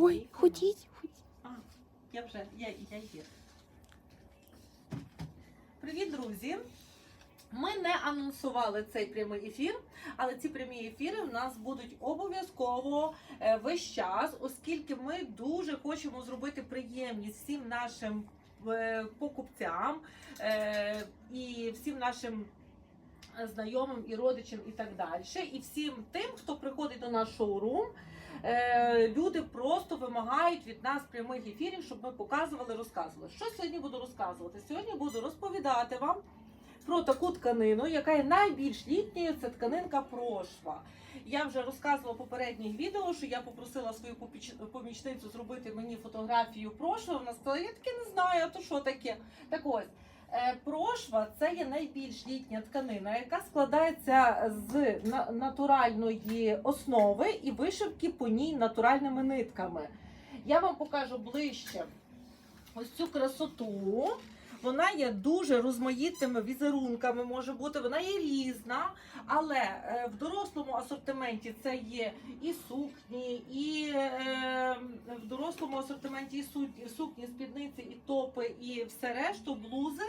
Ой, ходіть, ходіть. Я вже, я, я є. Привіт, друзі! Ми не анонсували цей прямий ефір, але ці прямі ефіри в нас будуть обов'язково е, весь час, оскільки ми дуже хочемо зробити приємність всім нашим е, покупцям е, і всім нашим знайомим і родичам і так далі. І всім тим, хто приходить до наш шоурум. Е, люди просто вимагають від нас прямих ефірів, щоб ми показували, розказували. Що сьогодні буду розказувати? Сьогодні буду розповідати вам про таку тканину, яка є найбільш літньою. Це тканинка прошва. Я вже розказувала попередніх відео, що я попросила свою помічницю зробити мені фотографію прошви. Вона сказала, я таке не знаю, а то що таке? Так ось. Е, Прошва це є найбільш літня тканина, яка складається з натуральної основи і вишивки по ній натуральними нитками. Я вам покажу ближче ось цю красоту. Вона є дуже розмаїтими візерунками, може бути, вона є різна, але е, в дорослому асортименті це є і сукні, і е, в дорослому асортименті і сукні, спідниці, і топи, і все решту, блузи.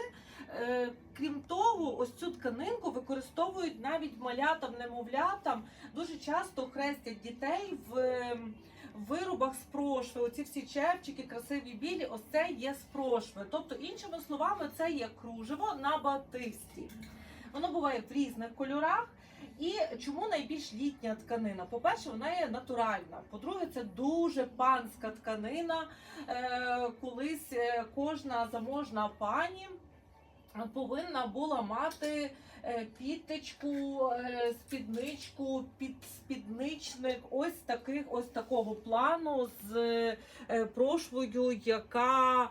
Е, крім того, ось цю тканинку використовують навіть малятам, немовлятам. Дуже часто хрестять дітей в. В виробах з прошви, оці всі черчики, красиві білі, ось це є з прошви. Тобто, іншими словами, це є кружево на батисті. Воно буває в різних кольорах. І чому найбільш літня тканина? По-перше, вона є натуральна. По-друге, це дуже панська тканина. Е, колись е, кожна заможна пані повинна була мати е, підтечку, е, спідничку, підспідничник, ось таких, ось такого плану з е, прошвою, яка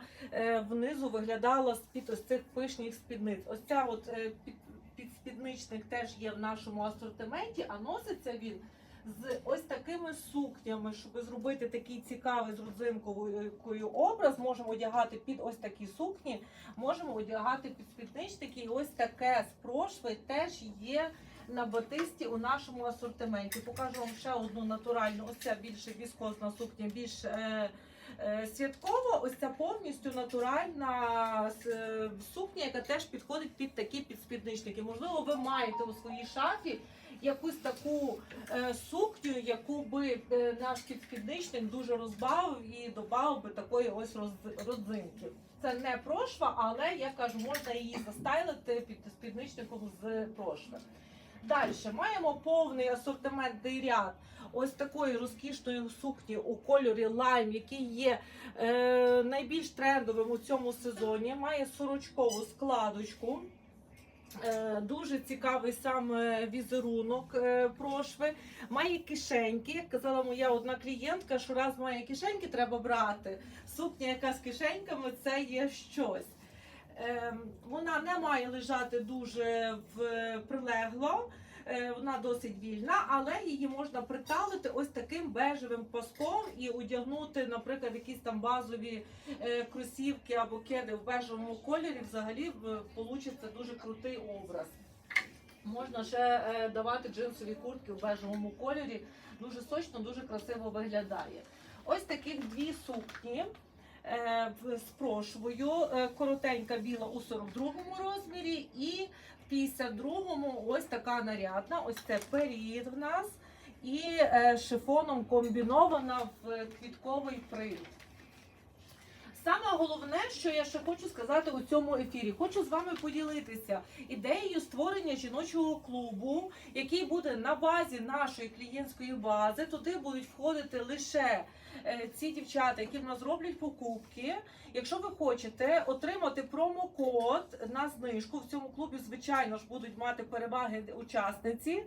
внизу виглядала з-під ось цих пишніх спідниць. Ось ця от під, підспідничник теж є в нашому асортименті, а носиться він. З ось такими сукнями, щоб зробити такий цікавий з родзинковою образ, можемо одягати під ось такі сукні, можемо одягати під спідничники. І ось таке з прошви теж є на батисті у нашому асортименті. Покажу вам ще одну натуральну. Ось ця більше віскозна сукня, більш е, е, святкова. Ось ця повністю натуральна е, сукня, яка теж підходить під такі підспідничники. Можливо, ви маєте у своїй шафі. Якусь таку е, сукню, яку би е, наш підспідничник дуже розбавив і додав би такої ось роз- родзинки. Це не прошва, але я кажу, можна її застайлити під спідничником з прошви. Далі маємо повний асортиментний ряд ось такої розкішної сукні у кольорі лайм, який є е, найбільш трендовим у цьому сезоні. Має сорочкову складочку. Е, Дуже цікавий саме візерунок е, прошви. Має кишеньки. Казала моя одна клієнтка, що раз має кишеньки, треба брати. Сукня, яка з кишеньками, це є щось. Е, Вона не має лежати дуже в прилегло. Е, Вона досить вільна, але її можна приталити ось таким бежевим паском і одягнути, наприклад, якісь там базові е, кросівки або кеди в бежевому кольорі. Взагалі получиться дуже крутий образ. Можна ще е, давати джинсові куртки в бежевому кольорі. Дуже сочно, дуже красиво виглядає. Ось таких дві сукні з прошвою. Коротенька біла у 42-му розмірі і в 52-му ось така нарядна. Ось це період в нас. І е, шифоном комбінована в квітковий принт. Саме головне, що я ще хочу сказати у цьому ефірі, хочу з вами поділитися ідеєю створення жіночого клубу, який буде на базі нашої клієнтської бази. Туди будуть входити лише е, ці дівчата, які в нас роблять покупки. Якщо ви хочете отримати промокод на знижку в цьому клубі, звичайно ж будуть мати переваги учасниці.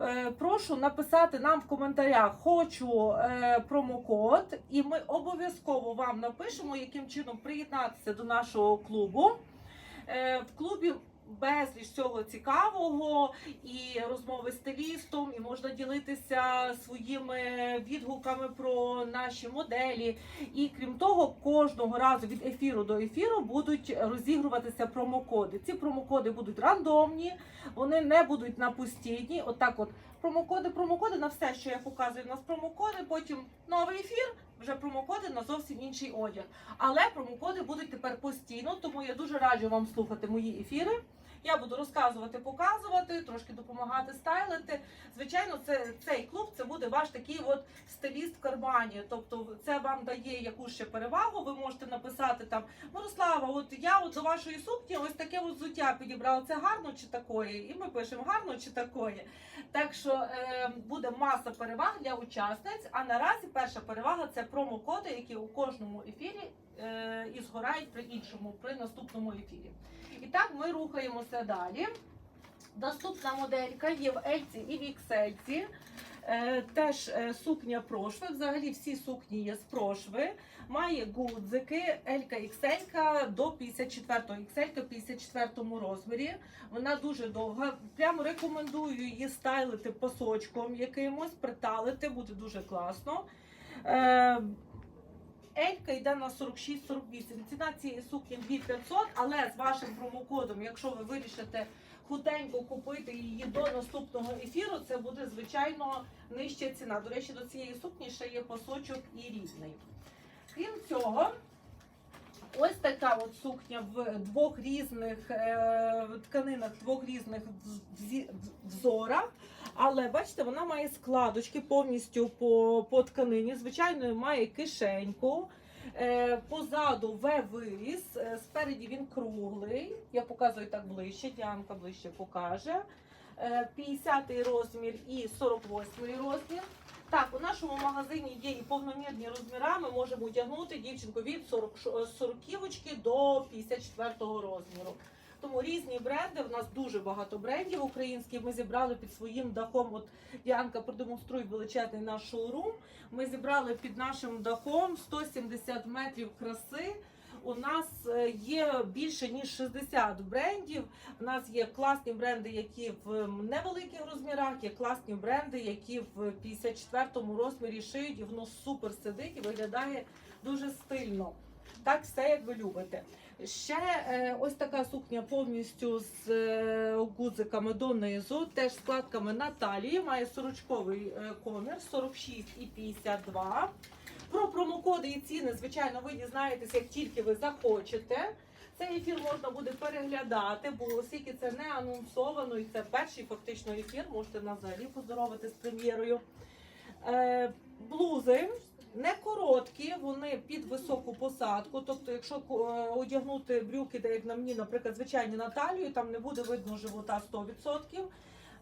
Е, Прошу написати нам в коментарях хочу е, промокод, і ми обов'язково вам напишемо, яким чином приєднатися до нашого клубу. Е, В клубі безліч всього цікавого і розмови з стилістом, і можна ділитися своїми відгуками про наші моделі. І крім того, кожного разу від ефіру до ефіру будуть розігруватися промокоди. Ці промокоди будуть рандомні, вони не будуть на постійні. Отак, от промокоди, промокоди на все, що я показую. У нас промокоди. Потім новий ефір, вже промокоди на зовсім інший одяг. Але промокоди будуть тепер постійно, тому я дуже раджу вам слухати мої ефіри. Я буду розказувати, показувати, трошки допомагати стайлити. Звичайно, це цей клуб це буде ваш такий от стиліст в кармані. Тобто, це вам дає якусь ще перевагу. Ви можете написати там Мирослава, от я от до вашої сукні ось таке от взуття підібрала. Це гарно чи такої? І ми пишемо гарно чи такої. Так що е, буде маса переваг для учасниць. А наразі перша перевага це промокоди, які у кожному ефірі і згорають при іншому, при наступному ефірі. І так ми рухаємося далі. Наступна моделька є в Ельці і в Іксельці. Е, теж е, сукня прошви. Взагалі всі сукні є з прошви. Має гудзики Елька Ікселька до 54-го. Ікселька в 54-му розмірі. Вона дуже довга. Прямо рекомендую її стайлити пасочком якимось, приталити, буде дуже класно. Елька йде на 46-48. Ціна цієї сукні 2500, але з вашим промокодом, якщо ви вирішите хутенько купити її до наступного ефіру, це буде звичайно нижча ціна. До речі, до цієї сукні ще є пасочок і різний. Крім цього, ось така от сукня в двох різних е, тканинах, двох різних взорах. Але бачите, вона має складочки повністю по, по тканині. Звичайно, має кишеньку. Е, позаду В-виріз, е, спереді він круглий. Я показую так ближче, Діанка ближче покаже. Е, 50 розмір і 48 розмір. Так, у нашому магазині є і повномірні розміри. Ми можемо одягнути дівчинку від 40, ш- 40 до 54 розміру. Тому різні бренди. У нас дуже багато брендів українських. Ми зібрали під своїм дахом. От Діанка продемонструє величезний наш шоурум. Ми зібрали під нашим дахом 170 метрів краси. У нас е, є більше ніж 60 брендів. У нас є класні бренди, які в невеликих розмірах, є класні бренди, які в 54 розмірі шиють, і воно супер сидить і виглядає дуже стильно. Так, все як ви любите. Ще е, ось така сукня повністю з е, гудзиками донизу, теж складками на талії, має сорочковий е, комір 46 і 52. Про промокоди і ціни, звичайно, ви дізнаєтесь, як тільки ви захочете. Цей ефір можна буде переглядати, бо оскільки це не анонсовано, і це перший фактично ефір, можете нас взагалі поздоровити з прем'єрою. Блузи не короткі, вони під високу посадку. Тобто, якщо е, одягнути брюки, де як на мені, наприклад, звичайні на талію, там не буде видно живота 100%.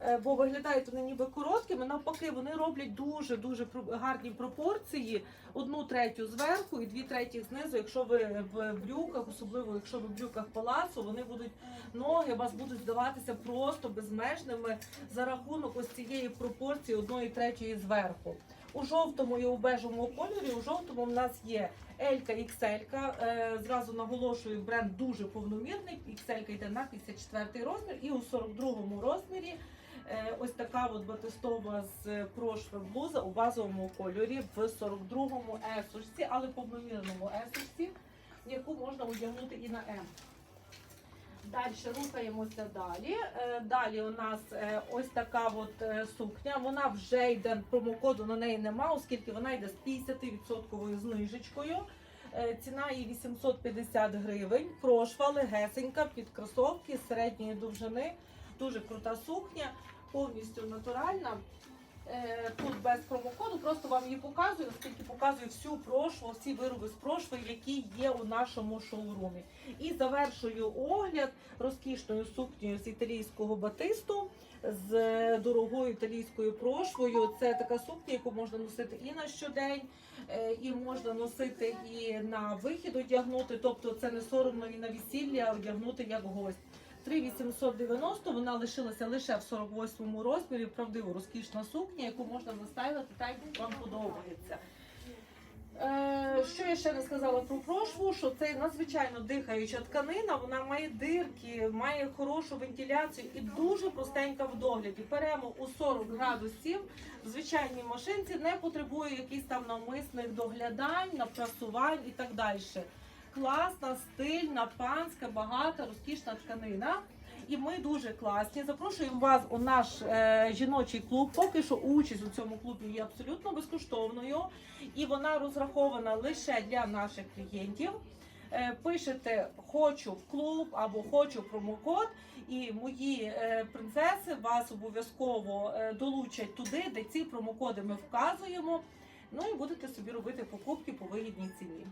Е, Бо виглядають вони ніби короткими, навпаки, вони роблять дуже дуже гарні пропорції. Одну третю зверху і дві треті знизу. Якщо ви в брюках, особливо якщо ви в брюках палацу, вони будуть ноги вас будуть здаватися просто безмежними за рахунок ось цієї пропорції одної третьої зверху. У жовтому і у бежевому кольорі. У жовтому в нас є Елька XL. Е, зразу наголошую, бренд дуже повномірний. XL йде на 54 розмір, і у 42 розмірі. Е, Ось така от батистова з прошви блуза у базовому кольорі в 42-му есочці, але повномірному есочці, яку можна одягнути і на М. Далі рухаємося далі. Е, Далі у нас е, ось така от сукня. Вона вже йде промокоду на неї нема, оскільки вона йде з 50% знижечкою. Ціна її 850 гривень. Прошва легесенька під кросовки середньої довжини. Дуже крута сукня, повністю натуральна. Е, Тут без промокоду, просто вам її показую, оскільки показую всю прошву, всі вироби з прошви, які є у нашому шоурумі. І завершую огляд розкішною сукнею з італійського батисту з дорогою італійською прошвою. Це така сукня, яку можна носити і на щодень, е, і можна носити і на вихід одягнути. Тобто це не соромно і на весілля а одягнути як гость. 3890, вона лишилася лише в 48 розмірі. Правдиво розкішна сукня, яку можна застайлити так, як вам подобається. Е, що я ще не сказала про прошву, що це надзвичайно дихаюча тканина, вона має дирки, має хорошу вентиляцію і дуже простенька в догляді. Беремо у 40 градусів в звичайній машинці, не потребує якихось там навмисних доглядань, напрасувань і так далі. Класна, стильна, панська, багата, розкішна тканина. і ми дуже класні. Запрошуємо вас у наш е, жіночий клуб. Поки що участь у цьому клубі є абсолютно безкоштовною, і вона розрахована лише для наших клієнтів. Е, Пишете хочу в клуб або хочу промокод, і мої е, принцеси вас обов'язково е, долучать туди, де ці промокоди ми вказуємо. Ну і будете собі робити покупки по вигідній ціні.